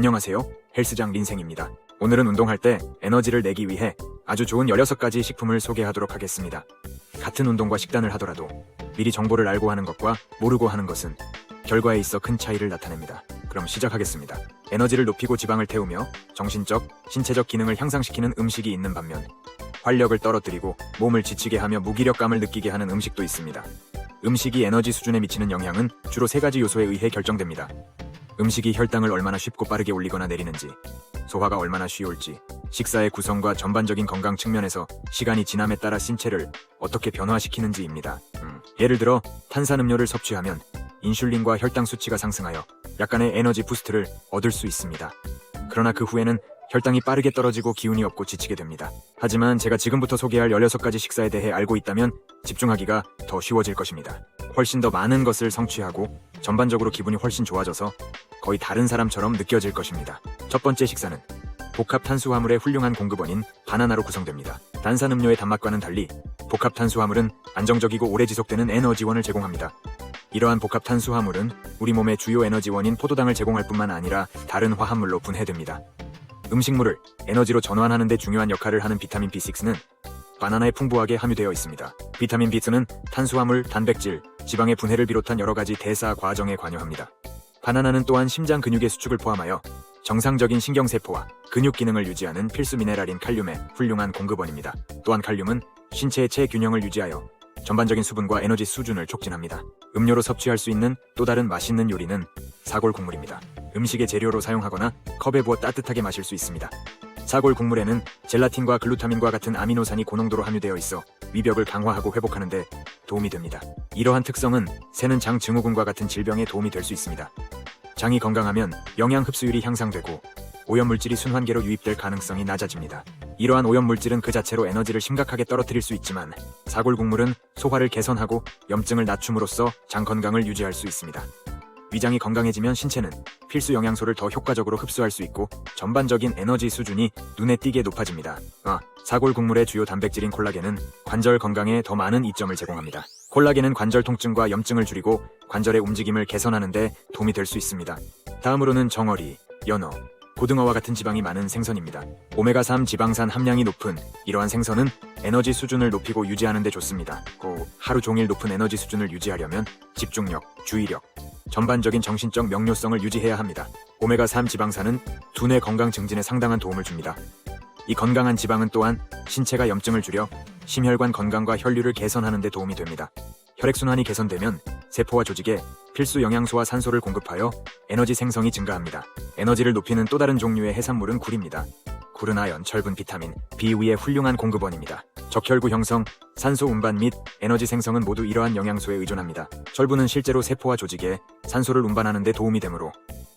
안녕하세요. 헬스장 린생입니다. 오늘은 운동할 때 에너지를 내기 위해 아주 좋은 16가지 식품을 소개하도록 하겠습니다. 같은 운동과 식단을 하더라도 미리 정보를 알고 하는 것과 모르고 하는 것은 결과에 있어 큰 차이를 나타냅니다. 그럼 시작하겠습니다. 에너지를 높이고 지방을 태우며 정신적, 신체적 기능을 향상시키는 음식이 있는 반면 활력을 떨어뜨리고 몸을 지치게 하며 무기력감을 느끼게 하는 음식도 있습니다. 음식이 에너지 수준에 미치는 영향은 주로 세 가지 요소에 의해 결정됩니다. 음식이 혈당을 얼마나 쉽고 빠르게 올리거나 내리는지, 소화가 얼마나 쉬울지, 식사의 구성과 전반적인 건강 측면에서 시간이 지남에 따라 신체를 어떻게 변화시키는지입니다. 음, 예를 들어 탄산음료를 섭취하면 인슐린과 혈당 수치가 상승하여 약간의 에너지 부스트를 얻을 수 있습니다. 그러나 그 후에는 혈당이 빠르게 떨어지고 기운이 없고 지치게 됩니다. 하지만 제가 지금부터 소개할 16가지 식사에 대해 알고 있다면 집중하기가 더 쉬워질 것입니다. 훨씬 더 많은 것을 성취하고 전반적으로 기분이 훨씬 좋아져서 거의 다른 사람처럼 느껴질 것입니다. 첫 번째 식사는 복합 탄수화물의 훌륭한 공급원인 바나나로 구성됩니다. 탄산음료의 단맛과는 달리 복합 탄수화물은 안정적이고 오래 지속되는 에너지원을 제공합니다. 이러한 복합 탄수화물은 우리 몸의 주요 에너지원인 포도당을 제공할 뿐만 아니라 다른 화합물로 분해됩니다. 음식물을 에너지로 전환하는 데 중요한 역할을 하는 비타민 B6는 바나나에 풍부하게 함유되어 있습니다. 비타민 B2는 탄수화물, 단백질, 지방의 분해를 비롯한 여러 가지 대사 과정에 관여합니다. 바나나는 또한 심장 근육의 수축을 포함하여 정상적인 신경세포와 근육 기능을 유지하는 필수 미네랄인 칼륨의 훌륭한 공급원입니다. 또한 칼륨은 신체의 체균형을 유지하여 전반적인 수분과 에너지 수준을 촉진합니다. 음료로 섭취할 수 있는 또 다른 맛있는 요리는 사골 국물입니다. 음식의 재료로 사용하거나 컵에 부어 따뜻하게 마실 수 있습니다. 사골 국물에는 젤라틴과 글루타민과 같은 아미노산이 고농도로 함유되어 있어 위벽을 강화하고 회복하는 데 도움이 됩니다. 이러한 특성은 새는 장 증후군과 같은 질병에 도움이 될 수 있습니다. 장이 건강하면 영양 흡수율이 향상되고 오염물질이 순환계로 유입될 가능성이 낮아집니다. 이러한 오염물질은 그 자체로 에너지를 심각하게 떨어뜨릴 수 있지만 사골 국물은 소화를 개선하고 염증을 낮춤으로써 장 건강을 유지할 수 있습니다. 위장이 건강해지면 신체는 필수 영양소를 더 효과적으로 흡수할 수 있고 전반적인 에너지 수준이 눈에 띄게 높아집니다. 아, 사골 국물의 주요 단백질인 콜라겐은 관절 건강에 더 많은 이점을 제공합니다. 콜라겐은 관절 통증과 염증을 줄이고 관절의 움직임을 개선하는 데 도움이 될 수 있습니다. 다음으로는 정어리, 연어, 고등어와 같은 지방이 많은 생선입니다. 오메가3 지방산 함량이 높은 이러한 생선은 에너지 수준을 높이고 유지하는 데 좋습니다. 고 하루 종일 높은 에너지 수준을 유지하려면 집중력, 주의력, 전반적인 정신적 명료성을 유지해야 합니다. 오메가3 지방산은 두뇌 건강 증진에 상당한 도움을 줍니다. 이 건강한 지방은 또한 신체가 염증을 줄여 심혈관 건강과 혈류를 개선하는 데 도움이 됩니다. 혈액순환이 개선되면 세포와 조직에 필수 영양소와 산소를 공급하여 에너지 생성이 증가합니다. 에너지를 높이는 또 다른 종류의 해산물은 굴입니다. 굴은 아연, 철분, 비타민, B 위의 훌륭한 공급원입니다. 적혈구 형성, 산소 운반 및 에너지 생성은 모두 이러한 영양소에 의존합니다. 철분은 실제로 세포와 조직에 산소를 운반하는 데 도움이 되므로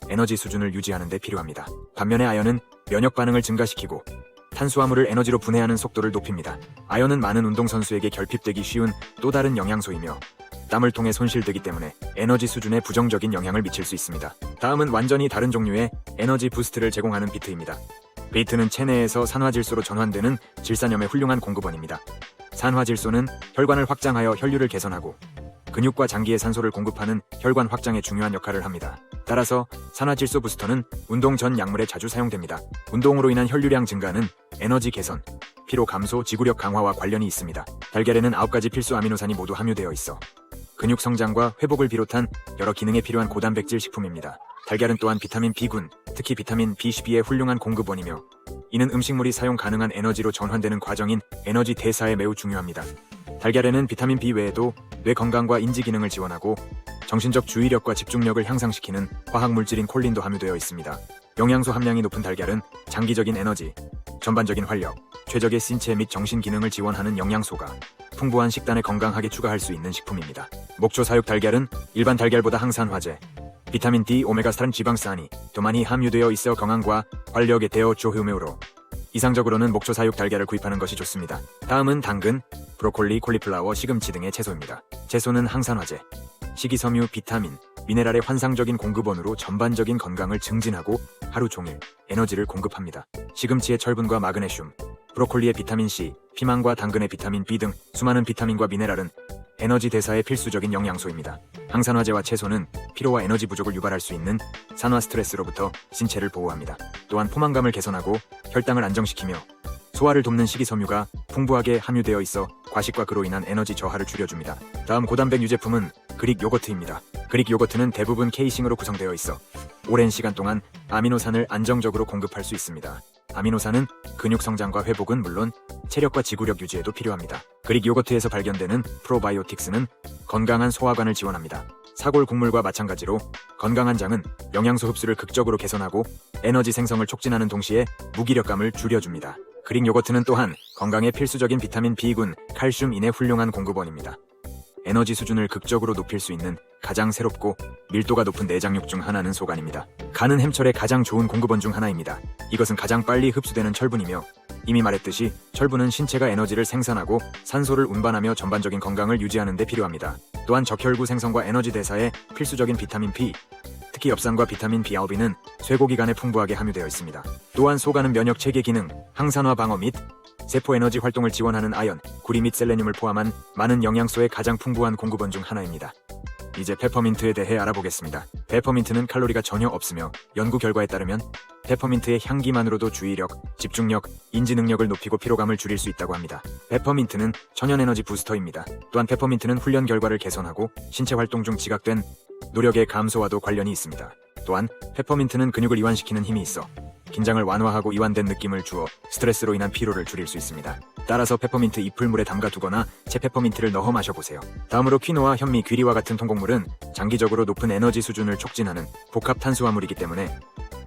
에너지 수준을 유지하는 데 필요합니다. 반면에 아연은 면역 반응을 증가시키고 탄수화물을 에너지로 분해하는 속도를 높입니다. 아연은 많은 운동선수에게 결핍되기 쉬운 또 다른 영양소이며 땀을 통해 손실되기 때문에 에너지 수준에 부정적인 영향을 미칠 수 있습니다. 다음은 완전히 다른 종류의 에너지 부스트를 제공하는 비트입니다. 베이트는 체내에서 산화질소로 전환되는 질산염의 훌륭한 공급원입니다. 산화질소는 혈관을 확장하여 혈류를 개선하고 근육과 장기에 산소를 공급하는 혈관 확장에 중요한 역할을 합니다. 따라서 산화질소 부스터는 운동 전 약물에 자주 사용됩니다. 운동으로 인한 혈류량 증가는 에너지 개선, 피로 감소, 지구력 강화와 관련이 있습니다. 달걀에는 9가지 필수 아미노산이 모두 함유되어 있어 근육 성장과 회복을 비롯한 여러 기능에 필요한 고단백질 식품입니다. 달걀은 또한 비타민 B군, 특히 비타민 B12의 훌륭한 공급원이며 이는 음식물이 사용 가능한 에너지로 전환되는 과정인 에너지 대사에 매우 중요합니다. 달걀에는 비타민 B 외에도 뇌 건강과 인지 기능을 지원하고 정신적 주의력과 집중력을 향상시키는 화학 물질인 콜린도 함유되어 있습니다. 영양소 함량이 높은 달걀은 장기적인 에너지, 전반적인 활력, 최적의 신체 및 정신 기능을 지원하는 영양소가 풍부한 식단에 건강하게 추가할 수 있는 식품입니다. 목초 사육 달걀은 일반 달걀보다 항산화제, 비타민 D, 오메가3 지방산이 더 많이 함유되어 있어 건강과 활력에 대어 조효매우로 이상적으로는 목초 사육 달걀을 구입하는 것이 좋습니다. 다음은 당근, 브로콜리, 콜리플라워, 시금치 등의 채소입니다. 채소는 항산화제, 식이섬유, 비타민, 미네랄의 환상적인 공급원으로 전반적인 건강을 증진하고 하루 종일 에너지를 공급합니다. 시금치의 철분과 마그네슘, 브로콜리의 비타민 C, 피망과 당근의 비타민 B 등 수많은 비타민과 미네랄은 에너지 대사의 필수적인 영양소입니다. 항산화제와 채소는 피로와 에너지 부족을 유발할 수 있는 산화 스트레스로부터 신체를 보호합니다. 또한 포만감을 개선하고 혈당을 안정시키며 소화를 돕는 식이섬유가 풍부하게 함유되어 있어 과식과 그로 인한 에너지 저하를 줄여줍니다. 다음 고단백 유제품은 그릭 요거트입니다. 그릭 요거트는 대부분 케이싱으로 구성되어 있어 오랜 시간 동안 아미노산을 안정적으로 공급할 수 있습니다. 아미노산은 근육 성장과 회복은 물론 체력과 지구력 유지에도 필요합니다. 그릭 요거트에서 발견되는 프로바이오틱스는 건강한 소화관을 지원합니다. 사골 곡물과 마찬가지로 건강한 장은 영양소 흡수를 극적으로 개선하고 에너지 생성을 촉진하는 동시에 무기력감을 줄여줍니다. 그릭 요거트는 또한 건강에 필수적인 비타민 B군, 칼슘 인의 훌륭한 공급원입니다. 에너지 수준을 극적으로 높일 수 있는 가장 새롭고 밀도가 높은 내장육 중 하나는 소간입니다. 간은 햄철의 가장 좋은 공급원 중 하나입니다. 이것은 가장 빨리 흡수되는 철분이며 이미 말했듯이 철분은 신체가 에너지를 생산하고 산소를 운반하며 전반적인 건강을 유지하는 데 필요합니다. 또한 적혈구 생성과 에너지 대사에 필수적인 비타민 B, 특히 엽산과 비타민 B알비는 쇠고기간에 풍부하게 함유되어 있습니다. 또한 소간은 면역 체계 기능, 항산화 방어 및 세포 에너지 활동을 지원하는 아연, 구리 및 셀레늄을 포함한 많은 영양소의 가장 풍부한 공급원 중 하나입니다. 이제 페퍼민트에 대해 알아보겠습니다. 페퍼민트는 칼로리가 전혀 없으며 연구 결과에 따르면 페퍼민트의 향기만으로도 주의력, 집중력, 인지 능력을 높이고 피로감을 줄일 수 있다고 합니다. 페퍼민트는 천연 에너지 부스터입니다. 또한 페퍼민트는 훈련 결과를 개선하고 신체 활동 중 지각된 노력의 감소와도 관련이 있습니다. 또한 페퍼민트는 근육을 이완시키는 힘이 있어 긴장을 완화하고 이완된 느낌을 주어 스트레스로 인한 피로를 줄일 수 있습니다. 따라서 페퍼민트 잎을 물에 담가 두거나 채 페퍼민트를 넣어 마셔보세요. 다음으로 퀴노아, 현미, 귀리와 같은 통곡물은 장기적으로 높은 에너지 수준을 촉진하는 복합 탄수화물이기 때문에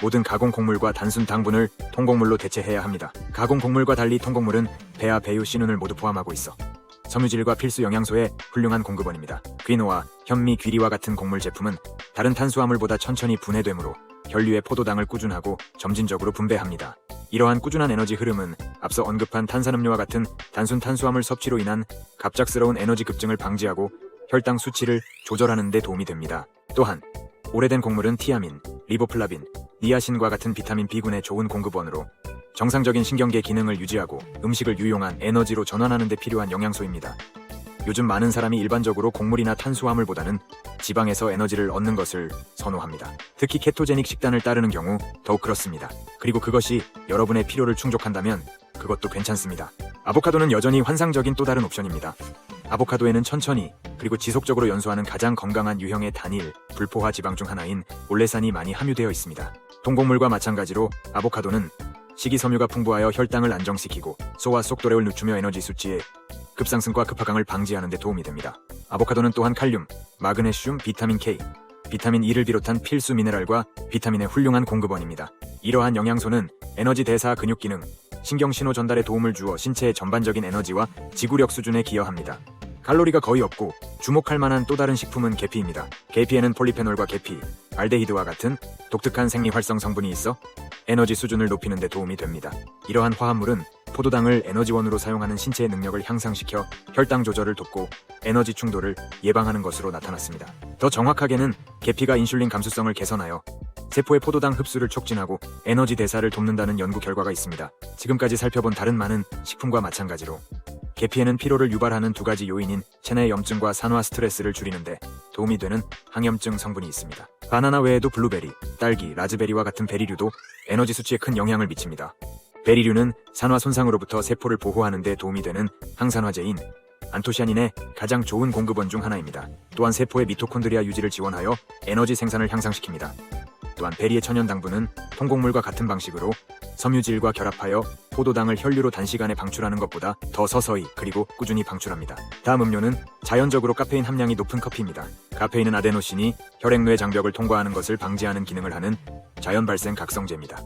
모든 가공 곡물과 단순 당분을 통곡물로 대체해야 합니다. 가공 곡물과 달리 통곡물은 배아, 배유, 씨눈을 모두 포함하고 있어 섬유질과 필수 영양소의 훌륭한 공급원입니다. 귀노아, 현미, 귀리와 같은 곡물 제품은 다른 탄수화물보다 천천히 분해되므로 혈류의 포도당을 꾸준하고 점진적으로 분배합니다. 이러한 꾸준한 에너지 흐름은 앞서 언급한 탄산음료와 같은 단순 탄수화물 섭취로 인한 갑작스러운 에너지 급증을 방지하고 혈당 수치를 조절하는 데 도움이 됩니다. 또한 오래된 곡물은 티아민, 리보플라빈, 니아신과 같은 비타민 B군의 좋은 공급원으로 정상적인 신경계 기능을 유지하고 음식을 유용한 에너지로 전환하는 데 필요한 영양소입니다. 요즘 많은 사람이 일반적으로 곡물이나 탄수화물보다는 지방에서 에너지를 얻는 것을 선호합니다. 특히 케토제닉 식단을 따르는 경우 더욱 그렇습니다. 그리고 그것이 여러분의 필요를 충족한다면 그것도 괜찮습니다. 아보카도는 여전히 환상적인 또 다른 옵션입니다. 아보카도에는 천천히 그리고 지속적으로 연소하는 가장 건강한 유형의 단일 불포화 지방 중 하나인 올레산이 많이 함유되어 있습니다. 동곡물과 마찬가지로 아보카도는 식이섬유가 풍부하여 혈당을 안정시키고 소화 속도레를 늦추며 에너지 수치의 급상승과 급하강을 방지하는 데 도움이 됩니다. 아보카도는 또한 칼륨, 마그네슘, 비타민 K, 비타민 E를 비롯한 필수 미네랄과 비타민의 훌륭한 공급원입니다. 이러한 영양소는 에너지 대사 근육 기능, 신경 신호 전달에 도움을 주어 신체의 전반적인 에너지와 지구력 수준에 기여합니다. 칼로리가 거의 없고 주목할 만한 또 다른 식품은 계피입니다. 계피에는 폴리페놀과 계피, 알데히드와 같은 독특한 생리 활성 성분이 있어 에너지 수준을 높이는 데 도움이 됩니다. 이러한 화합물은 포도당을 에너지원으로 사용하는 신체의 능력을 향상시켜 혈당 조절을 돕고 에너지 충돌을 예방하는 것으로 나타났습니다. 더 정확하게는 계피가 인슐린 감수성을 개선하여 세포의 포도당 흡수를 촉진하고 에너지 대사를 돕는다는 연구 결과가 있습니다. 지금까지 살펴본 다른 많은 식품과 마찬가지로 계피에는 피로를 유발하는 두 가지 요인인 체내 염증과 산화 스트레스를 줄이는데 도움이 되는 항염증 성분이 있습니다. 바나나 외에도 블루베리, 딸기, 라즈베리와 같은 베리류도 에너지 수치에 큰 영향을 미칩니다. 베리류는 산화 손상으로부터 세포를 보호하는 데 도움이 되는 항산화제인 안토시아닌의 가장 좋은 공급원 중 하나입니다. 또한 세포의 미토콘드리아 유지를 지원하여 에너지 생산을 향상시킵니다. 또한 베리의 천연 당분은 통곡물과 같은 방식으로 섬유질과 결합하여 포도당을 혈류로 단시간에 방출하는 것보다 더 서서히 그리고 꾸준히 방출합니다. 다음 음료는 자연적으로 카페인 함량이 높은 커피입니다. 카페인은 아데노신이 혈액뇌 장벽을 통과하는 것을 방지하는 기능을 하는 자연 발생 각성제입니다.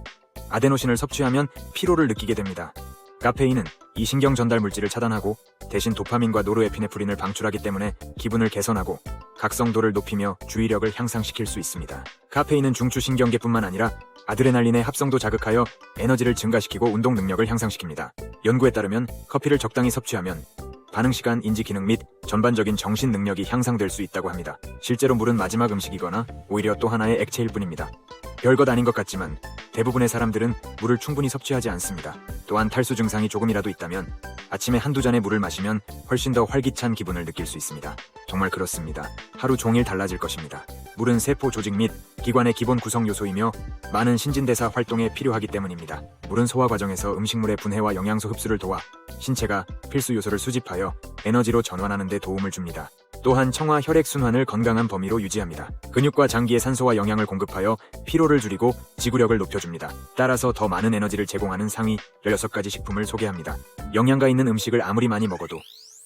아데노신을 섭취하면 피로를 느끼게 됩니다. 카페인은 이 신경 전달 물질을 차단하고 대신 도파민과 노르에피네프린을 방출하기 때문에 기분을 개선하고 각성도를 높이며 주의력을 향상시킬 수 있습니다. 카페인은 중추신경계뿐만 아니라 아드레날린의 합성도 자극하여 에너지를 증가시키고 운동 능력을 향상시킵니다. 연구에 따르면 커피를 적당히 섭취하면 반응 시간, 인지 기능 및 전반적인 정신 능력이 향상될 수 있다고 합니다. 실제로 물은 마지막 음식이거나 오히려 또 하나의 액체일 뿐입니다. 별것 아닌 것 같지만 대부분의 사람들은 물을 충분히 섭취하지 않습니다. 또한 탈수 증상이 조금이라도 있다면 아침에 한두 잔의 물을 마시면 훨씬 더 활기찬 기분을 느낄 수 있습니다. 정말 그렇습니다. 하루 종일 달라질 것입니다. 물은 세포 조직 및 기관의 기본 구성 요소이며 많은 신진대사 활동에 필요하기 때문입니다. 물은 소화 과정에서 음식물의 분해와 영양소 흡수를 도와 신체가 필수 요소를 수집하여 에너지로 전환하는 데 도움을 줍니다. 또한 청화 혈액 순환을 건강한 범위로 유지합니다. 근육과 장기에 산소와 영양을 공급하여 피로를 줄이고 지구력을 높여줍니다. 따라서 더 많은 에너지를 제공하는 상위 16가지 식품을 소개합니다. 영양가 있는 음식을 아무리 많이 먹어도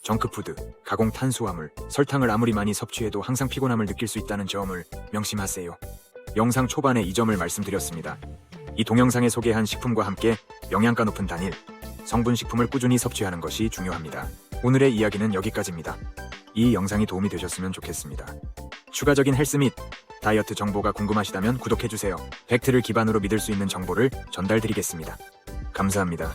정크푸드, 가공 탄수화물, 설탕을 아무리 많이 섭취해도 항상 피곤함을 느낄 수 있다는 점을 명심하세요. 영상 초반에 이 점을 말씀드렸습니다. 이 동영상에 소개한 식품과 함께 영양가 높은 단일, 성분 식품을 꾸준히 섭취하는 것이 중요합니다. 오늘의 이야기는 여기까지입니다. 이 영상이 도움이 되셨으면 좋겠습니다. 추가적인 헬스 및 다이어트 정보가 궁금하시다면 구독해주세요. 팩트를 기반으로 믿을 수 있는 정보를 전달드리겠습니다. 감사합니다.